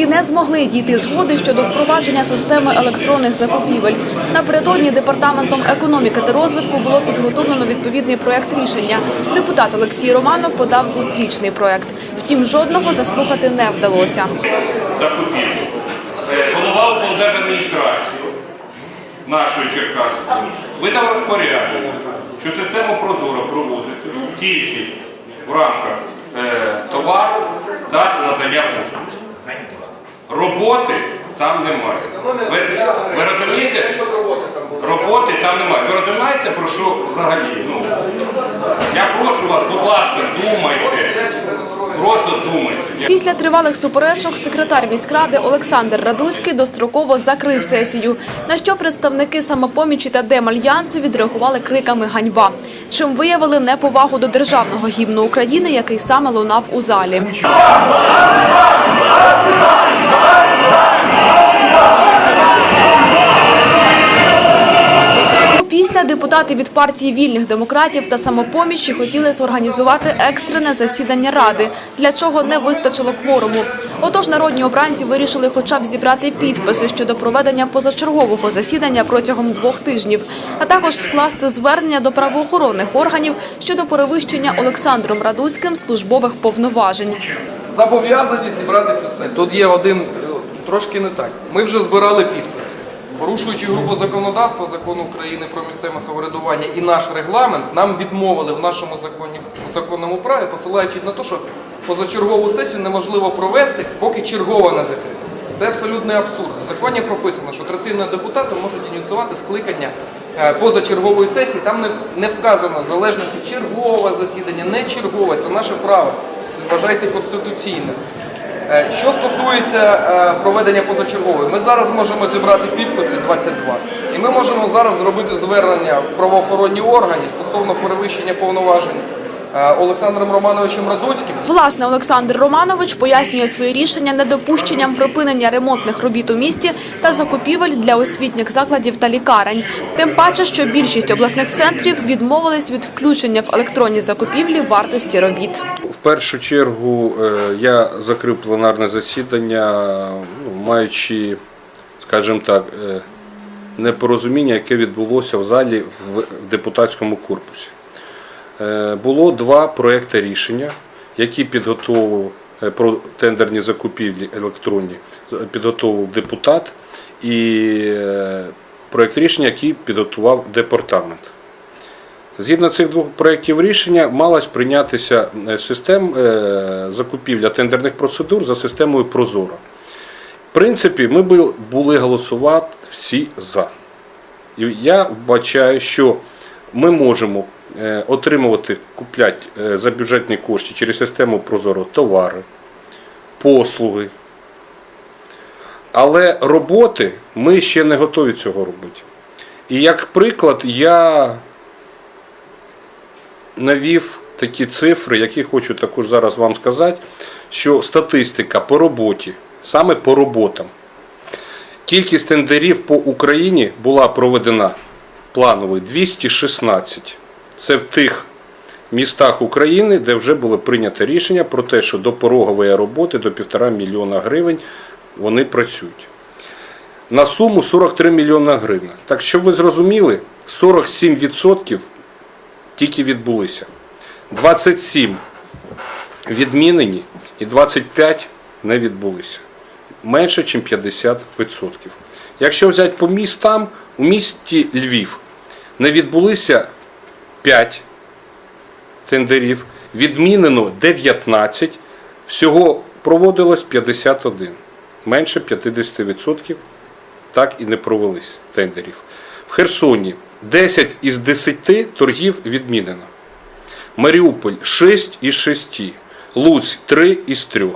і не змогли дійти згоди щодо впровадження системи електронних закупівель. Напередодні департаментом економіки та розвитку було підготовлено відповідний проект рішення. Депутат Олексій Романов подав зустрічний проект. Втім, жодного заслухати не вдалося. закупівлю. Е, Голова облдержадміністрації нашої Черкаської видав розпорядження, що систему Прозоро проводити тільки в рамках е, товару та надання послуг. Роботи там немає. Ви, ви розумієте? Роботи там немає. Ви розумієте, про що взагалі? Ну, я прошу вас, будь ласка, думайте. Просто думайте. Після тривалих суперечок секретар міськради Олександр Радуцький достроково закрив сесію, на що представники самопомічі та Демальянсу відреагували криками ганьба, чим виявили неповагу до державного гімну України, який саме лунав у залі. Після депутати від партії вільних демократів та самопомічі хотіли зорганізувати екстрене засідання ради, для чого не вистачило кворуму. Отож, народні обранці вирішили хоча б зібрати підписи щодо проведення позачергового засідання протягом двох тижнів, а також скласти звернення до правоохоронних органів щодо перевищення Олександром Радуцьким службових повноважень. зобов'язані зібрати цю сесію. Тут є один е, трошки не так. Ми вже збирали підписи. Порушуючи групу законодавства, закон України про місцеве самоврядування і наш регламент, нам відмовили в нашому законі, законному праві, посилаючись на те, що позачергову сесію неможливо провести, поки чергова не закрита. Це абсолютний абсурд. В законі прописано, що третина депутатів можуть ініціювати скликання е, позачергової сесії. Там не, не вказано в залежності чергове засідання, не чергове. Це наше право. Вважайте конституційним. Е, Що стосується е, проведення позачергової, ми зараз можемо зібрати підписи 22. І ми можемо зараз зробити звернення в правоохоронні органи стосовно перевищення повноважень Олександром Романовичем Радуцьким. Власне, Олександр Романович пояснює своє рішення недопущенням припинення ремонтних робіт у місті та закупівель для освітніх закладів та лікарень. Тим паче, що більшість обласних центрів відмовились від включення в електронні закупівлі вартості робіт. В першу чергу е, я закрив пленарне засідання, ну, маючи, скажімо так, е, непорозуміння, яке відбулося в залі в в депутатському корпусі. Е, Було два проекти рішення, які підготовив е, про тендерні закупівлі електронні, підготовив депутат, і е, проект рішення, який підготував департамент. Згідно цих двох проєктів рішення малась прийнятися е, систем е, закупівля тендерних процедур за системою Прозоро. В принципі, ми були голосувати всі за. І я вбачаю, що ми можемо е, отримувати, купляти е, за бюджетні кошти через систему Прозоро товари, послуги. Але роботи ми ще не готові цього робити. І як приклад, я навів такі цифри, які хочу також зараз вам сказати, що статистика по роботі, саме по роботам, кількість тендерів по Україні була проведена плановою 216. Це в тих містах України, де вже було прийнято рішення про те, що до порогової роботи до 1,5 мільйона гривень вони працюють. На суму 43 мільйона гривень. Так щоб ви зрозуміли, 47% тільки відбулися. 27 відмінені і 25 не відбулися. Менше, ніж 50%. Якщо взяти по містам, у місті Львів не відбулися 5 тендерів, відмінено 19, всього проводилось 51. Менше 50% так і не провелись тендерів. В Херсоні 10 із 10 торгів відмінено. Маріуполь 6 із 6. Луцьк 3 із 3.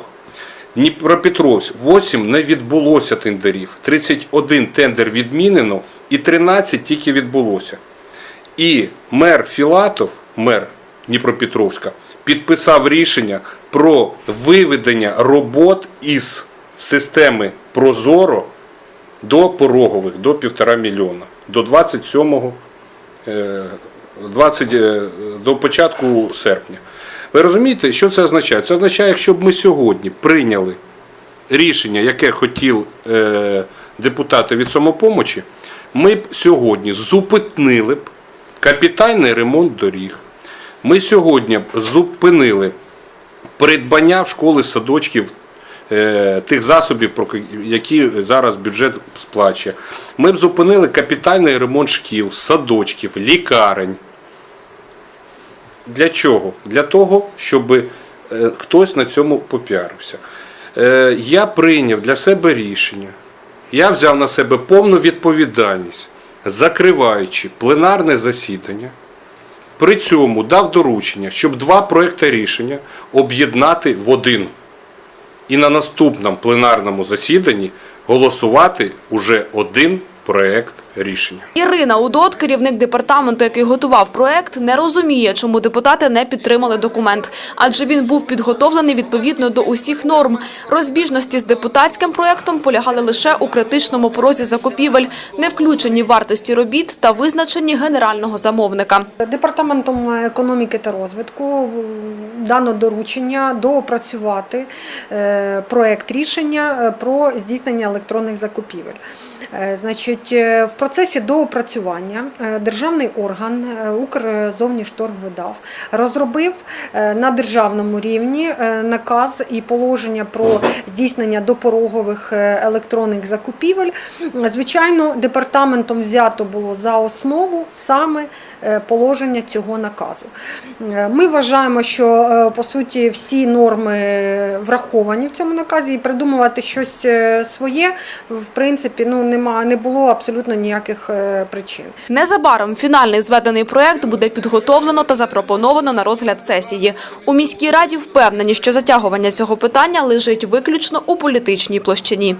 Дніпропетровськ 8 не відбулося тендерів. 31 тендер відмінено і 13 тільки відбулося. І мер Філатов, мер Дніпропетровська, підписав рішення про виведення робот із системи Прозоро до порогових, до 1,5 мільйона, до 27 е, 20, е, до початку серпня. Ви розумієте, що це означає? Це означає, якщо б ми сьогодні прийняли рішення, яке хотів е, депутати від самопомочі, ми б сьогодні зупинили б капітальний ремонт доріг. Ми сьогодні зупинили придбання в школи садочків е, тих засобів, які зараз бюджет сплачує. Ми б зупинили капітальний ремонт шкіл, садочків, лікарень. Для чого? Для того, щоб е, хтось на цьому попіарився. Е, я прийняв для себе рішення. Я взяв на себе повну відповідальність, закриваючи пленарне засідання. При цьому дав доручення, щоб два проекти рішення об'єднати в один. І на наступному пленарному засіданні голосувати уже один проект рішення. Ірина Удот, керівник департаменту, який готував проект, не розуміє, чому депутати не підтримали документ, адже він був підготовлений відповідно до усіх норм. Розбіжності з депутатським проектом полягали лише у критичному порозі закупівель, не включені вартості робіт та визначенні генерального замовника. Департаментом економіки та розвитку дано доручення доопрацювати е, проект рішення е, про здійснення електронних закупівель. Е, Значить, в процесі доопрацювання е, державний орган е, Укрзовнішторгвидав розробив е, на державному рівні наказ і положення про здійснення допорогових електронних закупівель. Звичайно, департаментом взято було за основу саме положення цього наказу. Ми вважаємо, що по суті всі норми враховані в цьому наказі, і придумувати щось своє в принципі ну нема не було абсолютно ніяких е, причин. Незабаром фінальний зведений проект буде підготовлено та запропоновано на розгляд сесії. У міській раді впевнені, що затягування цього питання лежить виключно у політичній площині.